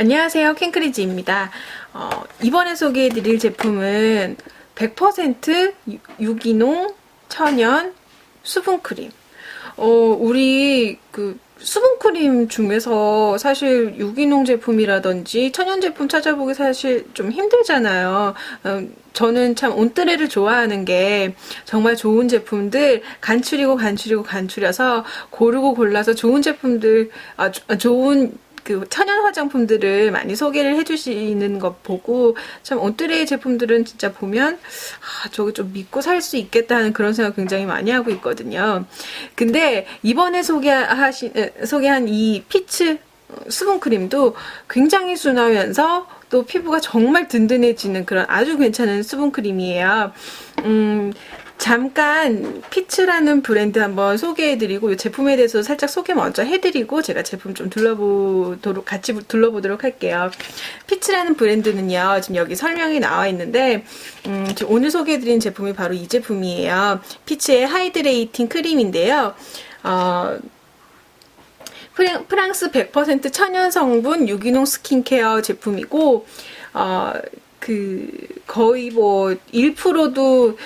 안녕하세요. 캔크리지입니다. 어, 이번에 소개해드릴 제품은 100% 유- 유기농 천연 수분크림. 어, 우리 그 수분크림 중에서 사실 유기농 제품이라든지 천연 제품 찾아보기 사실 좀 힘들잖아요. 어, 저는 참 온뜨레를 좋아하는 게 정말 좋은 제품들 간추리고 간추리고 간추려서 고르고 골라서 좋은 제품들, 아, 조- 아, 좋은 그 천연 화장품들을 많이 소개를 해주시는 것 보고 참 온뜨레 제품들은 진짜 보면 아 저거 좀 믿고 살 수 있겠다 하는 그런 생각 굉장히 많이 하고 있거든요. 근데 이번에 소개하신 에, 소개한 이 피츠 어, 수분 크림도 굉장히 순하면서 또 피부가 정말 든든해지는 그런 아주 괜찮은 수분 크림이에요. 음, 잠깐 피츠라는 브랜드 한번 소개해드리고 이 제품에 대해서 살짝 소개 먼저 해드리고 제가 제품 좀 둘러보도록 같이 둘러보도록 할게요. 피츠라는 브랜드는요 지금 여기 설명이 나와 있는데 음, 오늘 소개해드린 제품이 바로 이 제품이에요. 피츠의 하이드레이팅 크림인데요. 어, 프랑- 프랑스 100% 천연 성분 유기농 스킨케어 제품이고 어, 그 거의 뭐 1%도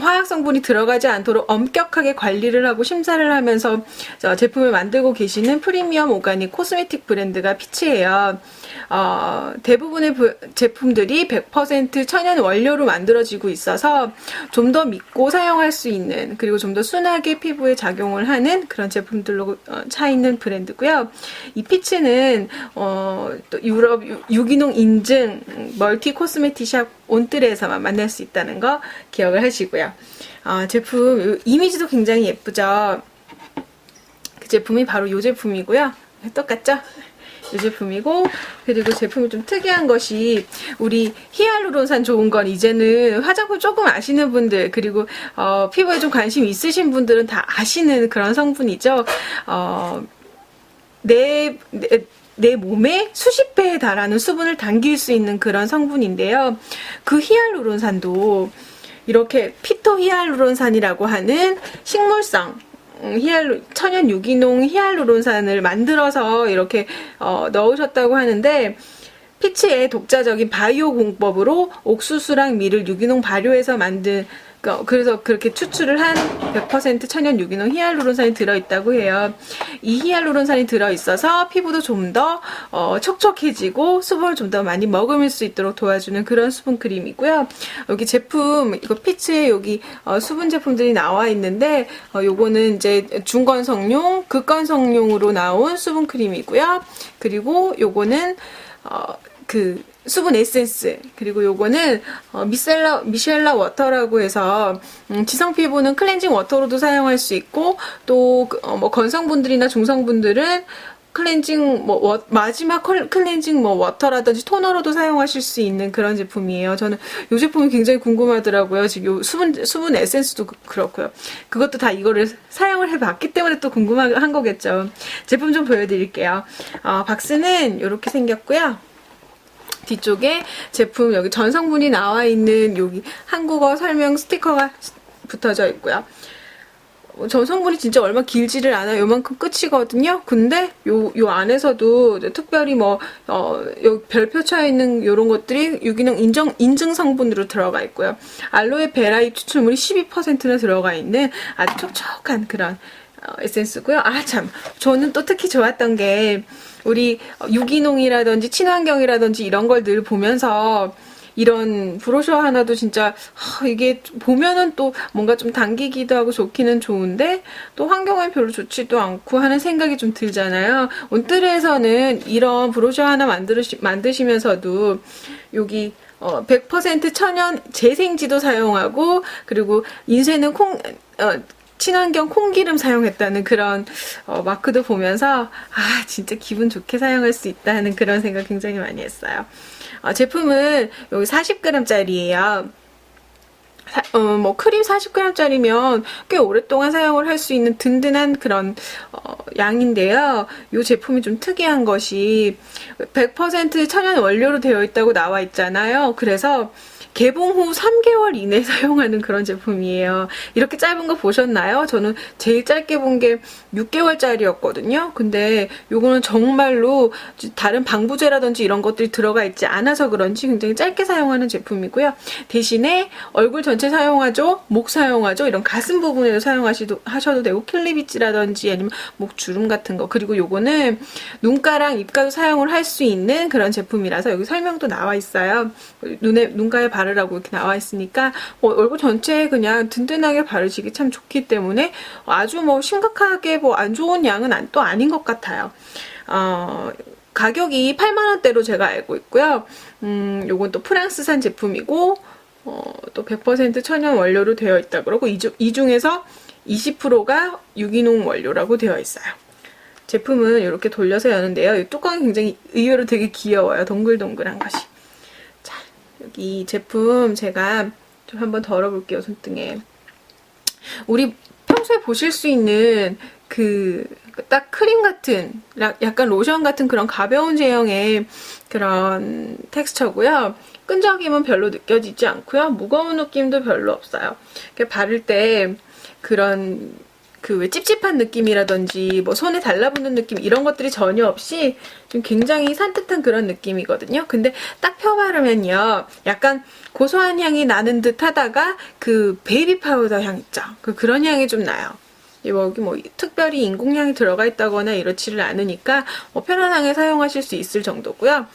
화학 성분이 들어가지 않도록 엄격하게 관리를 하고 심사를 하면서 저 제품을 만들고 계시는 프리미엄 오가닉 코스메틱 브랜드가 피치예요. 어, 대부분의 부- 제품들이 100% 천연 원료로 만들어지고 있어서 좀 더 믿고 사용할 수 있는 그리고 좀 더 순하게 피부에 작용을 하는 그런 제품들로 어, 차 있는 브랜드고요. 이 피치는 어, 또 유럽 유- 유기농 인증 멀티 코스메틱 샵 온뜨레에서만 만날 수 있다는 거 기억을 하시고요. 어, 제품 이미지도 굉장히 예쁘죠. 그 제품이 바로 이 제품이고요. 똑같죠? 이 제품이고 그리고 제품이 좀 특이한 것이 우리 히알루론산 좋은 건 이제는 화장품 조금 아시는 분들 그리고 어, 피부에 좀 관심 있으신 분들은 다 아시는 그런 성분이죠. 어, 내, 내, 내 몸에 수십 배에 달하는 수분을 당길 수 있는 그런 성분인데요. 그 히알루론산도 이렇게 피토 히알루론산이라고 하는 식물성 음, 히알루, 천연 유기농 히알루론산을 만들어서 이렇게 어, 넣으셨다고 하는데 피치의 독자적인 바이오 공법으로 옥수수랑 밀을 유기농 발효해서 만든 그- 그래서 그렇게 추출을 한 100% 천연 유기농 히알루론산이 들어있다고 해요. 이 히알루론산이 들어있어서 피부도 좀더 어, 촉촉해지고 수분을 좀 더 많이 머금을 수 있도록 도와주는 그런 수분 크림이고요. 여기 제품 이거 피츠에 여기 어, 수분 제품들이 나와 있는데 어, 요거는 이제 중건성용, 극건성용으로 나온 수분 크림이고요. 그리고 요거는 어, 그 수분 에센스 그리고 요거는 어, 미셀라 미셸라 워터라고 해서 음, 지성 피부는 클렌징 워터로도 사용할 수 있고 또뭐 건성분들이나 중성분들은 클렌징 뭐 워- 마지막 컬- 클렌징 뭐 워터라든지 토너로도 사용하실 수 있는 그런 제품이에요. 저는 이 제품이 굉장히 궁금하더라고요. 지금 요 수분 수분 에센스도 그- 그렇고요. 그것도 다 이거를 사용을 해봤기 때문에 또 궁금한 거겠죠. 제품 좀 보여드릴게요. 어, 박스는 이렇게 생겼고요. 뒤쪽에 제품 여기 전성분이 나와 있는 여기 한국어 설명 스티커가 붙어져 있고요. 어, 전성분이 진짜 얼마 길지를 않아요. 요만큼 끝이거든요. 근데 요, 요 안에서도 특별히 뭐, 어, 요 별표 쳐 있는 요런 것들이 유기농 인정, 인증 성분으로 들어가 있고요. 알로에 베라잎 추출물이 12%나 들어가 있는 아주 촉촉한 그런 어, 에센스고요. 아, 참. 저는 또 특히 좋았던 게, 우리 어, 유기농이라든지 친환경이라든지 이런 걸 늘 보면서, 이런 브로셔 하나도 진짜 하, 이게 보면은 또 뭔가 좀 당기기도 하고 좋기는 좋은데 또 환경에 별로 좋지도 않고 하는 생각이 좀 들잖아요. 온뜨레에서는 이런 브로셔 하나 만드시, 만드시면서도 여기 어, 100% 천연 재생지도 사용하고 그리고 인쇄는 콩 어, 친환경 콩기름 사용했다는 그런 어, 마크도 보면서 아 진짜 기분 좋게 사용할 수 있다는 그런 생각 굉장히 많이 했어요. 어, 제품은 여기 40g짜리예요. 어, 뭐 크림 40g짜리면 꽤 오랫동안 사용을 할 수 있는 든든한 그런 어, 양인데요. 이 제품이 좀 특이한 것이 100% 천연 원료로 되어 있다고 나와 있잖아요. 그래서 개봉 후 3개월 이내 사용하는 그런 제품이에요. 이렇게 짧은 거 보셨나요? 저는 제일 짧게 본 게 6개월짜리였거든요. 근데 요거는 정말로 다른 방부제라든지 이런 것들이 들어가 있지 않아서 그런지 굉장히 짧게 사용하는 제품이고요. 대신에 얼굴 전체 사용하죠, 목 사용하죠, 이런 가슴 부분에도 사용하셔도 하셔도 되고 클리비치라든지 아니면 목 주름 같은 거 그리고 요거는 눈가랑 입가도 사용을 할 수 있는 그런 제품이라서 여기 설명도 나와 있어요. 눈에 눈가에 바 르라고 이렇게 나와 있으니까 뭐 얼굴 전체에 그냥 든든하게 바르시기 참 좋기 때문에 아주 뭐 심각하게 뭐 안 좋은 양은 안- 또 아닌 것 같아요. 어, 가격이 8만 원대로 제가 알고 있고요. 음, 요건 또 프랑스산 제품이고 어, 또 100% 천연 원료로 되어 있다 그러고 이, 중, 이 중에서 20%가 유기농 원료라고 되어 있어요. 제품은 이렇게 돌려서 여는데요. 이 뚜껑이 굉장히 의외로 되게 귀여워요. 동글동글한 것이. 자, 여기 제품 제가 좀 한번 덜어볼게요. 손등에. 우리 평소에 보실 수 있는 그 딱 크림 같은 라- 약간 로션 같은 그런 가벼운 제형의 그런 텍스처고요. 끈적임은 별로 느껴지지 않고요. 무거운 느낌도 별로 없어요. 바를 때 그런 그 왜 찝찝한 느낌이라든지 뭐 손에 달라붙는 느낌 이런 것들이 전혀 없이 좀 굉장히 산뜻한 그런 느낌이거든요. 근데 딱 펴 바르면요. 약간 고소한 향이 나는 듯 하다가 그 베이비 파우더 향 있죠. 그 그런 향이 좀 나요. 여기 뭐 특별히 인공향이 들어가 있다거나 이렇지를 않으니까 뭐 편안하게 사용하실 수 있을 정도고요.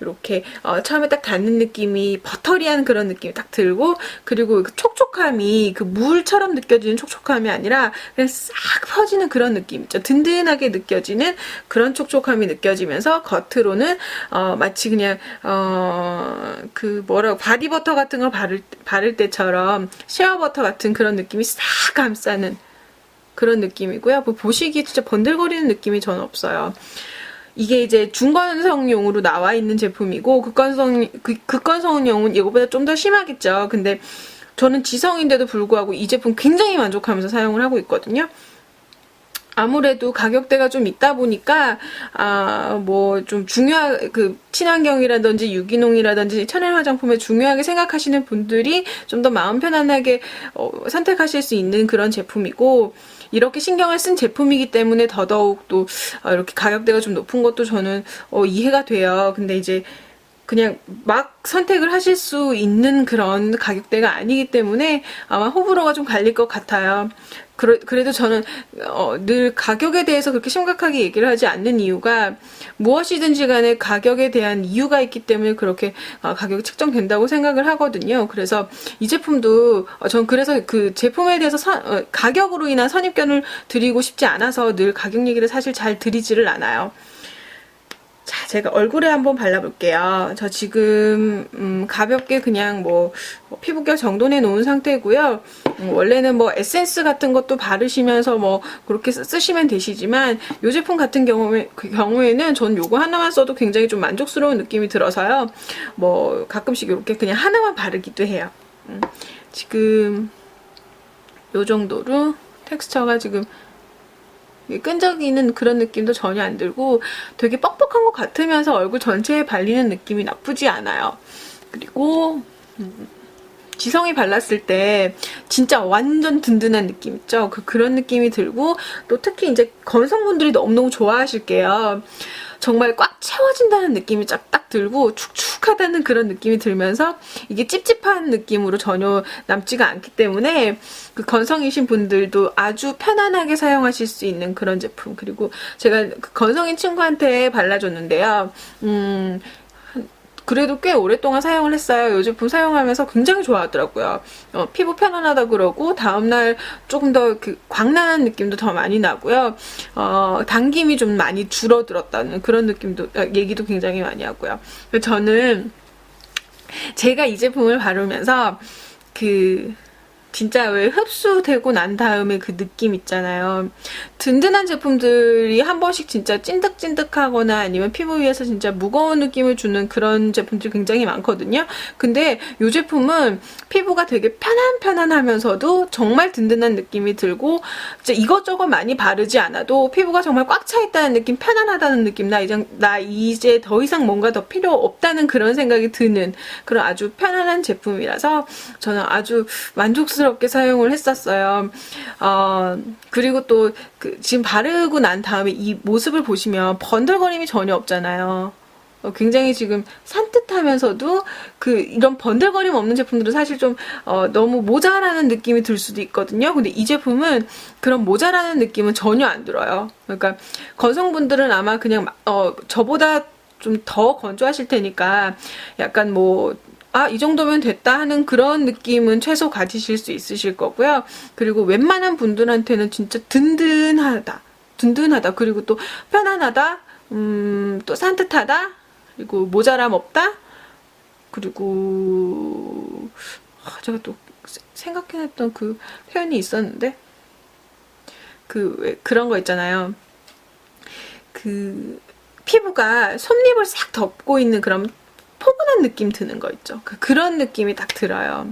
이렇게 어, 처음에 딱 닿는 느낌이 버터리한 그런 느낌이 딱 들고 그리고 그 촉촉함이 그 물처럼 느껴지는 촉촉함이 아니라 그냥 싹 퍼지는 그런 느낌 있죠. 든든하게 느껴지는 그런 촉촉함이 느껴지면서 겉으로는 어, 마치 그냥 어, 그 뭐라고 바디버터 같은 걸 바를 바를 때처럼 쉐어버터 같은 그런 느낌이 싹 감싸는 그런 느낌이고요. 뭐 보시기에 진짜 번들거리는 느낌이 전 없어요. 이게 이제 중건성용으로 나와 있는 제품이고 극건성 극, 극건성용은 이거보다 좀 더 심하겠죠. 근데 저는 지성인데도 불구하고 이 제품 굉장히 만족하면서 사용을 하고 있거든요. 아무래도 가격대가 좀 있다 보니까 아 뭐 좀 중요한 그 친환경이라든지 유기농이라든지 천연 화장품에 중요하게 생각하시는 분들이 좀 더 마음 편안하게 어, 선택하실 수 있는 그런 제품이고 이렇게 신경을 쓴 제품이기 때문에 더더욱 또 어, 이렇게 가격대가 좀 높은 것도 저는 어, 이해가 돼요. 근데 이제 그냥 막 선택을 하실 수 있는 그런 가격대가 아니기 때문에 아마 호불호가 좀 갈릴 것 같아요. 그래, 그래도 저는 어, 늘 가격에 대해서 그렇게 심각하게 얘기를 하지 않는 이유가 무엇이든지 간에 가격에 대한 이유가 있기 때문에 그렇게 어, 가격이 책정된다고 생각을 하거든요. 그래서 이 제품도 어, 전 그래서 그 제품에 대해서 선- 어, 가격으로 인한 선입견을 드리고 싶지 않아서 늘 가격 얘기를 사실 잘 드리지를 않아요. 자, 제가 얼굴에 한번 발라볼게요. 저 지금 음, 가볍게 그냥 뭐, 뭐 피부결 정돈해 놓은 상태고요. 음, 원래는 뭐 에센스 같은 것도 바르시면서 뭐 그렇게 쓰- 쓰시면 되시지만 이 제품 같은 경우에 그 경우에는 전 요거 하나만 써도 굉장히 좀 만족스러운 느낌이 들어서요. 뭐 가끔씩 이렇게 그냥 하나만 바르기도 해요. 음, 지금 요 정도로 텍스처가 지금 끈적이는 그런 느낌도 전혀 안 들고 되게 뻑뻑한 것 같으면서 얼굴 전체에 발리는 느낌이 나쁘지 않아요. 그리고 음, 지성이 발랐을 때 진짜 완전 든든한 느낌 있죠? 그, 그런 느낌이 들고 또 특히 이제 건성분들이 너무너무 좋아하실게요. 정말 꽉 채워진다는 느낌이 쫙딱 들고 축축하다는 그런 느낌이 들면서 이게 찝찝한 느낌으로 전혀 남지가 않기 때문에 그 건성이신 분들도 아주 편안하게 사용하실 수 있는 그런 제품 그리고 제가 그 건성인 친구한테 발라줬는데요. 음, 그래도 꽤 오랫동안 사용을 했어요. 이 제품 사용하면서 굉장히 좋아하더라고요. 어, 피부 편안하다 그러고 다음날 조금 더 그 광란한 느낌도 더 많이 나고요. 어, 당김이 좀 많이 줄어들었다는 그런 느낌도 아, 얘기도 굉장히 많이 하고요. 저는 제가 이 제품을 바르면서 그 진짜 왜 흡수되고 난 다음에 그 느낌 있잖아요. 든든한 제품들이 한 번씩 진짜 찐득찐득하거나 아니면 피부 위에서 진짜 무거운 느낌을 주는 그런 제품들이 굉장히 많거든요. 근데 이 제품은 피부가 되게 편안편안하면서도 정말 든든한 느낌이 들고 진짜 이것저것 많이 바르지 않아도 피부가 정말 꽉 차 있다는 느낌, 편안하다는 느낌, 나 이제, 나 이제 더 이상 뭔가 더 필요 없다는 그런 생각이 드는 그런 아주 편안한 제품이라서 저는 아주 만족스 럽게 사용을 했었어요. 어, 그리고 또 그 지금 바르고 난 다음에 이 모습을 보시면 번들거림이 전혀 없잖아요. 어, 굉장히 지금 산뜻하면서도 그 이런 번들거림 없는 제품들은 사실 좀 어, 너무 모자라는 느낌이 들 수도 있거든요. 근데 이 제품은 그런 모자라는 느낌은 전혀 안 들어요. 그러니까 건성분들은 아마 그냥 어, 저보다 좀 더 건조하실 테니까 약간 뭐 아, 이 정도면 됐다 하는 그런 느낌은 최소 가지실 수 있으실 거고요. 그리고 웬만한 분들한테는 진짜 든든하다. 든든하다. 그리고 또 편안하다. 음, 또 산뜻하다. 그리고 모자람 없다. 그리고 아, 제가 또 생각해냈던 그 표현이 있었는데 그왜 그런 거 있잖아요. 그 피부가 솜잎을 싹 덮고 있는 그런 포근한 느낌 드는 거 있죠. 그- 그런 느낌이 딱 들어요.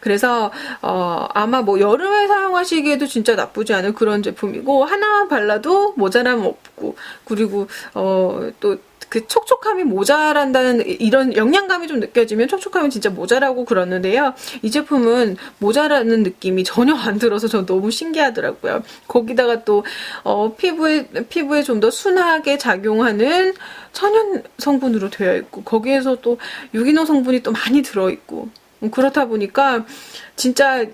그래서 어, 아마 뭐 여름에 사용하시기에도 진짜 나쁘지 않은 그런 제품이고 하나만 발라도 모자람 없고 그리고 어, 또 그 촉촉함이 모자란다는 이런 영양감이 좀 느껴지면 촉촉함이 진짜 모자라고 그러는데요. 이 제품은 모자라는 느낌이 전혀 안 들어서 저 너무 신기하더라고요. 거기다가 또 어, 피부에 피부에 좀 더 순하게 작용하는 천연 성분으로 되어 있고 거기에서 또 유기농 성분이 또 많이 들어 있고 음, 그렇다 보니까 진짜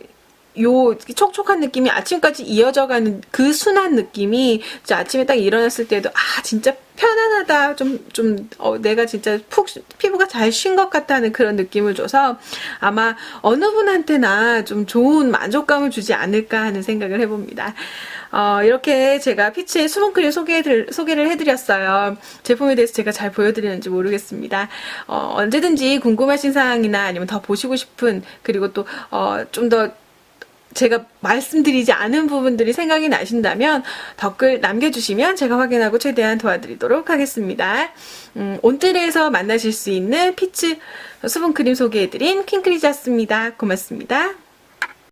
요 촉촉한 느낌이 아침까지 이어져 가는 그 순한 느낌이 진짜 아침에 딱 일어났을 때도 아 진짜 편안하다 좀좀 내가 진짜 푹 쉬- 피부가 잘 쉰 것 같다는 그런 느낌을 줘서 아마 어느 분한테나 좀 좋은 만족감을 주지 않을까 하는 생각을 해봅니다. 어, 이렇게 제가 피치의 수분크림 소개를, 소개를 해드렸어요. 제품에 대해서 제가 잘 보여드리는지 모르겠습니다. 어, 언제든지 궁금하신 사항이나 아니면 더 보시고 싶은 그리고 또 어, 좀더 제가 말씀드리지 않은 부분들이 생각이 나신다면 댓글 남겨주시면 제가 확인하고 최대한 도와드리도록 하겠습니다. 음, 온뜰에서 만나실 수 있는 피츠 수분크림 소개해드린 퀸크리자스입니다. 고맙습니다.